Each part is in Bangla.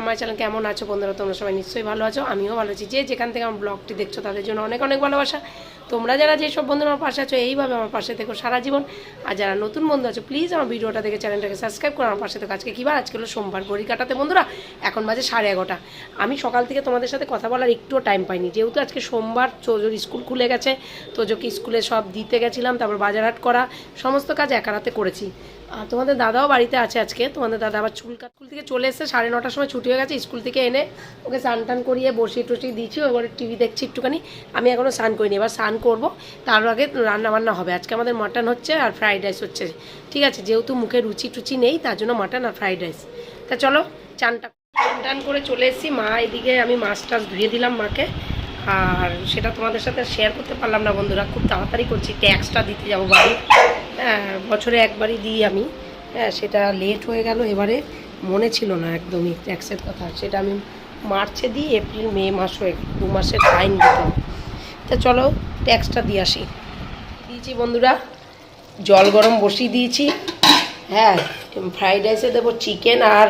আমার চ্যানেল কেমন আছো বন্ধুরা? তোমরা সবাই নিশ্চয়ই ভালো আছো। আমিও ভালো আছি। যে যেখান থেকে আমার ব্লগটি দেখছ, তাদের জন্য অনেক অনেক ভালোবাসা। তোমরা যারা যেসব বন্ধুরা আমার পাশে আছো, এইভাবে আমার পাশে থেকো সারা জীবন। আর যারা নতুন বন্ধু আছো প্লিজ আমার ভিডিওটা দেখে চ্যানেলটাকে সাবস্ক্রাইব করো আমার পাশে থেকে। আজকে কী বার? আজকে হলো সোমবার, ঘড়ি কাটাতে বন্ধুরা, এখন বাজে সাড়ে এগারোটা। আমি সকাল থেকে তোমাদের সাথে কথা বলার একটুও টাইম পাইনি। যেহেতু আজকে সোমবার তোজোর স্কুল খুলে গেছে, তোজোকে স্কুলে সব দিতে গেছিলাম, তারপর বাজারহাট করা, সমস্ত কাজ একা রাতে করেছি। তোমাদের দাদাও বাড়িতে আছে আজকে। তোমাদের দাদা আবার চুল স্কুল থেকে চলে এসে সাড়ে নটার সময় ছুটি হয়ে গেছে স্কুল থেকে এনে ওকে স্নান টান করিয়ে বসিয়ে টসিয়ে দিয়েছি এবারে টিভি দেখছি একটুখানি। আমি এখনও স্নান করিনি। এবার স্নান করব। তার আগে রান্না বান্না হবে। আজকে আমাদের মাটন হচ্ছে আর ফ্রাইড রাইস হচ্ছে। ঠিক আছে, যেহেতু মুখে রুচি টুচি নেই, তার জন্য মাটন আর ফ্রাইড রাইস তা চলো, চানটা চান টান করে চলে এসেছি। মা, এদিকে আমি মাছ টাছ ধুয়ে দিলাম মাকে। আর সেটা তোমাদের সাথে শেয়ার করতে পারলাম না বন্ধুরা। খুব তাড়াতাড়ি করছি ট্যাক্সটা দিতে যাব বাড়ি। হ্যাঁ বছরে একবারই দিই আমি। হ্যাঁ সেটা লেট হয়ে গেল এবারে। মনে ছিল না একদমই ট্যাক্সের কথা। সেটা আমি মার্চে দিই, এপ্রিল, মে মাস হয়ে। দু মাসের ফাইন দিতাম তা চলো ট্যাক্সটা দিয়ে আসি। দিয়েছি বন্ধুরা, জল গরম বসিয়ে দিয়েছি। হ্যাঁ ফ্রাইড রাইসে দেবো চিকেন আর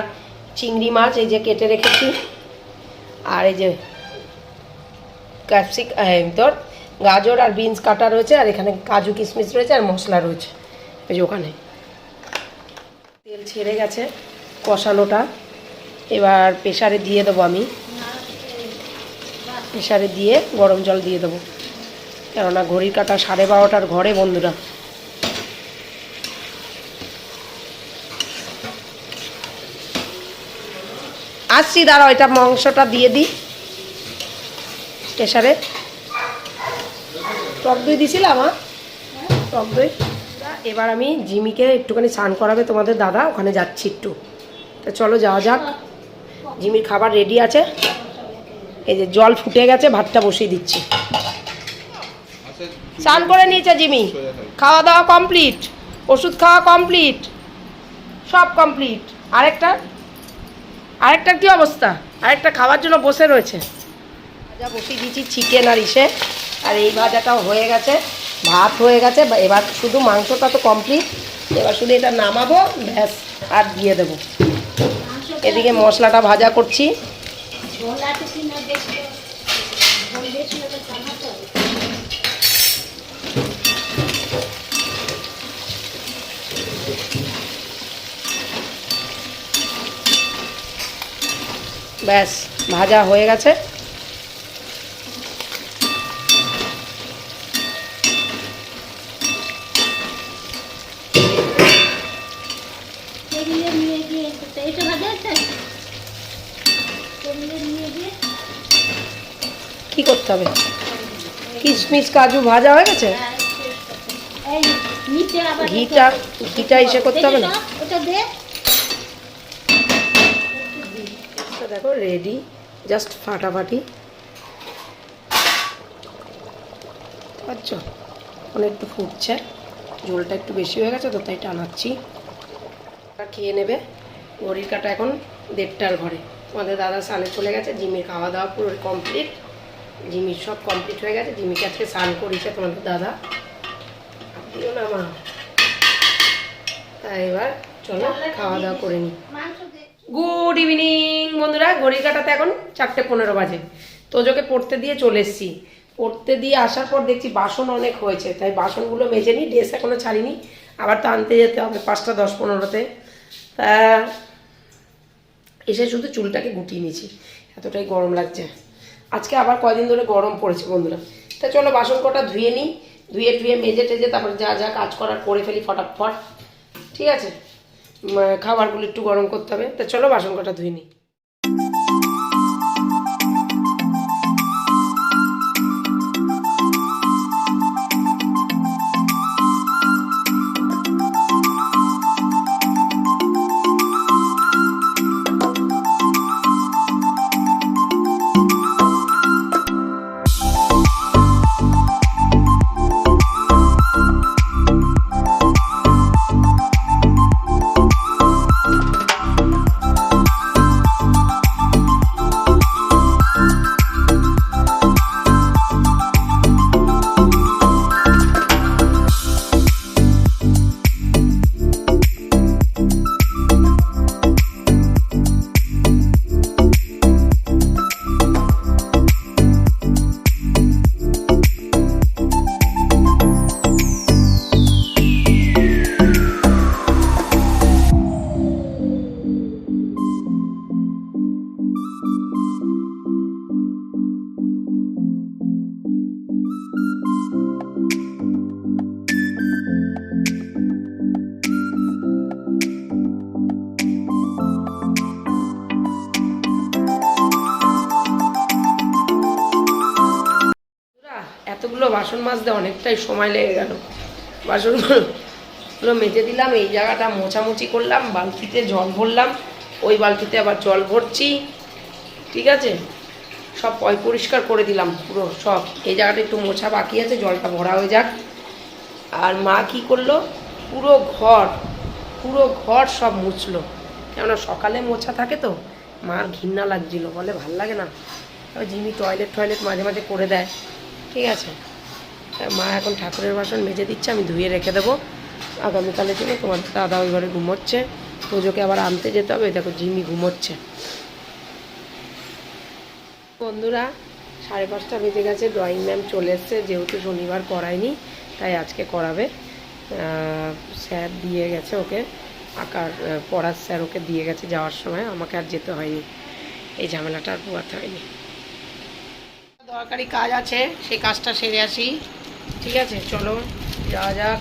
চিংড়ি মাছ, এই যে কেটে রেখেছি। আর এই যে ক্যাপসিক তোর গাজর আর বিনস কাটা রয়েছে, আর এখানে কাজু কিশমিশ রয়েছে আর মশলা রয়েছে। এই যে ওখানে। তেল ছেড়ে গেছে কষানোটা। এবার প্রেশারে দিয়ে দেবো আমি। প্রেশারে দিয়ে গরম জল দিয়ে দেবো। কেননা ঘড়ির কাটা সাড়ে বারোটার ঘরে বন্ধুরা। আসছি, দাঁড়াও, এটা মাংসটা দিয়ে দিই। প্রেশারে টক দই দিছিলাম আমার টক দই। এবার আমি জিমিকে একটুখানি স্নান করাবে তোমাদের দাদা, ওখানে যাচ্ছি একটু। তা চলো, যাওয়া যাক। জিমির খাবার রেডি আছে। এই যে জল ফুটে গেছে, ভাতটা বসিয়ে দিচ্ছি। স্নান করে নিয়েছে জিমি। খাওয়া দাওয়া কমপ্লিট, ওষুধ খাওয়া কমপ্লিট, সব কমপ্লিট। আরেকটা আরেকটার কি অবস্থা? আরেকটা খাওয়ার জন্য বসে রয়েছে। ভাজা বসিয়ে দিয়েছি, চিকেন আর ইসে। আর এই ভাজাটাও হয়ে গেছে, ভাত হয়ে গেছে। এবার শুধু মাংসটা তো কমপ্লিট। এবার শুধু এটা নামাবো, ব্যাস, আর দিয়ে দেবো। এদিকে মশলাটা ভাজা করছি। ব্যাস ভাজা হয়ে গেছে টেবিলে নিয়ে গিয়ে এটা ভাজা আছে টেবিলে নিয়ে গিয়ে কি করতে হবে? কিশমিশ, কাজু ভাজা হয়ে গেছে? ঘিটা ঘিটা ইসে করতে হবে না? দেখি রেডি জাস্ট ফাটাফাটি। পাচ্ছ? অনেক একটু ফুটছে। ঝোলটা একটু বেশি হয়ে গেছে তো, তাই টানাচ্ছি। খেয়ে নেবে। ঘড়ির কাটা এখন দেড়টার ঘরে। আমাদের দাদা সালে চলে গেছে জিমির খাওয়া দাওয়া পুরো কমপ্লিট জিমির সব কমপ্লিট হয়ে গেছে। জিমিকে আজকে স্নান করিয়েছে তোমাদের দাদা। দিও না মা। তাই এবার চলো খাওয়া দাওয়া করে নিই গুড ইভিনিং বন্ধুরা। ঘড়ির কাটাতে এখন চারটে পনেরো বাজে। তোজোকে পড়তে দিয়ে চলে এসেছি। পড়তে দিয়ে আসার পর দেখছি বাসন অনেক হয়েছে। তাই বাসনগুলো মেজে নিই ড্রেস এখনও ছাড়িনি। আবার তো আনতে যেতে হবে পাঁচটা দশ পনেরোতে। তা এসে শুধু চুলটাকে গুটিয়ে নিয়েছি। এতটাই গরম লাগছে। আজকে আবার কয়দিন ধরে গরম পড়েছে বন্ধুরা। তা চলো বাসন কটা ধুয়ে নিই, ধুয়ে টুয়ে মেজে টেজে তারপর যা যা কাজ করার করে ফেলি ফটাফট। ঠিক আছে? খাবারগুলো একটু গরম করতে হবে। তা চলো বাসন কটা ধুয়ে নিই। বাসন মাজতে অনেকটাই সময় লেগে গেল। বাসনগুলো মেজে দিলাম, এই জায়গাটা মোছামুছি করলাম, বালতিতে জল ভরলাম, ওই বালতিতে আবার জল ভরছি, ঠিক আছে? সব পয় পরিষ্কার করে দিলাম পুরো সব। এই জায়গাটা একটু মোছা বাকি আছে, জলটা ভরা হয়ে যাক। আর মা কি করল? পুরো ঘর পুরো ঘর সব মুছলো। কেননা সকালে মোছা থাকে তো, মার ঘৃণা লাগছিল, বলে ভালো লাগে না। জিমি টয়লেট টয়লেট মাঝে মাঝে করে দেয়, ঠিক আছে? মা এখন ঠাকুরের বাসন মেজে দিচ্ছে, আমি ধুয়ে রেখে দেবো। আগামীকালের জন্য তোমার দাদা ওই ঘরে ঘুমোচ্ছে। পুজোকে আবার আনতে যেতে হবে, দেখো জিমি ঘুমোচ্ছে। বন্ধুরা, সাড়ে পাঁচটা বেজে গেছে ড্রয়িং ম্যাম চলে এসছে, যেহেতু শনিবার করায়নি, তাই আজকে করাবে। স্যার দিয়ে গেছে ওকে, আঁকার পড়ার স্যার ওকে দিয়ে গেছে যাওয়ার সময়, আমাকে আর যেতে হয়নি। এই ঝামেলাটা আর পোয়াতে হয়নি। দরকারি কাজ আছে, সেই কাজটা সেরে আসি। ঠিক আছে, চলো, যাওয়া যাক।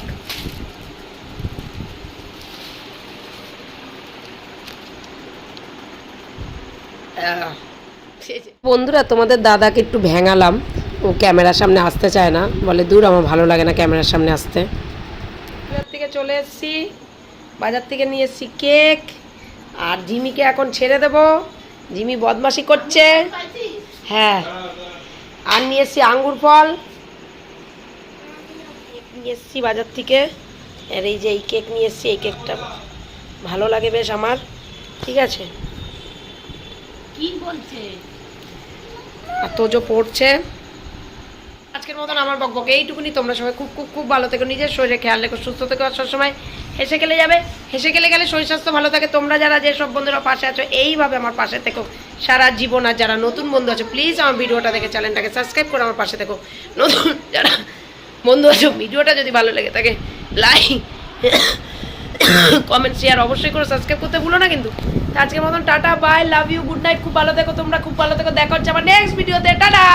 বন্ধুরা, তোমাদের দাদাকে একটু ভেঙালাম। ও ক্যামেরার সামনে আসতে চায় না। বলে, দূর, আমার ভালো লাগে না ক্যামেরার সামনে আসতে। বাজার থেকে চলে এসেছি। বাজার থেকে নিয়ে এসেছি কেক। আর জিমিকে এখন ছেড়ে দেব। জিমি বদমাশি করছে। হ্যাঁ। আর নিয়ে এসেছি আঙ্গুর ফল। নিয়ে এসেছি বাজার থেকে। আর এই যে এই কেক নিয়ে এসেছি এই কেকটা ভালো লাগে বেশ আমার। ঠিক আছে? কি বলছে? আর তোজো পড়ছে আজকের মতন আমার বকবক এইটুকুনি। তোমরা সবাই খুব খুব খুব ভালো থেকো নিজের শরীরে খেয়াল রেখো সুস্থ থেকো আর সবসময় হেসে খেলে যাবে। হেসে খেলে গেলে শরীর স্বাস্থ্য ভালো থাকে। তোমরা যারা যেসব বন্ধুরা পাশে আছো এইভাবে আমার পাশে থেকো। সারা জীবন আর যারা নতুন বন্ধু আছো প্লিজ আমার ভিডিওটা দেখে চ্যানেলটাকে সাবস্ক্রাইব করে আমার পাশে থেকো। নতুন যারা বন্ধু আছো ভিডিওটা যদি ভালো লাগে তাকে লাইক কমেন্ট শেয়ার অবশ্যই করে সাবস্ক্রাইব করতে ভুলো না কিন্তু। আজকের মতন tata bye love you good night খুব ভালো দেখো তোমরা, খুব ভালো দেখো দেখা হচ্ছে আমার নেক্সট ভিডিওতে টাটা!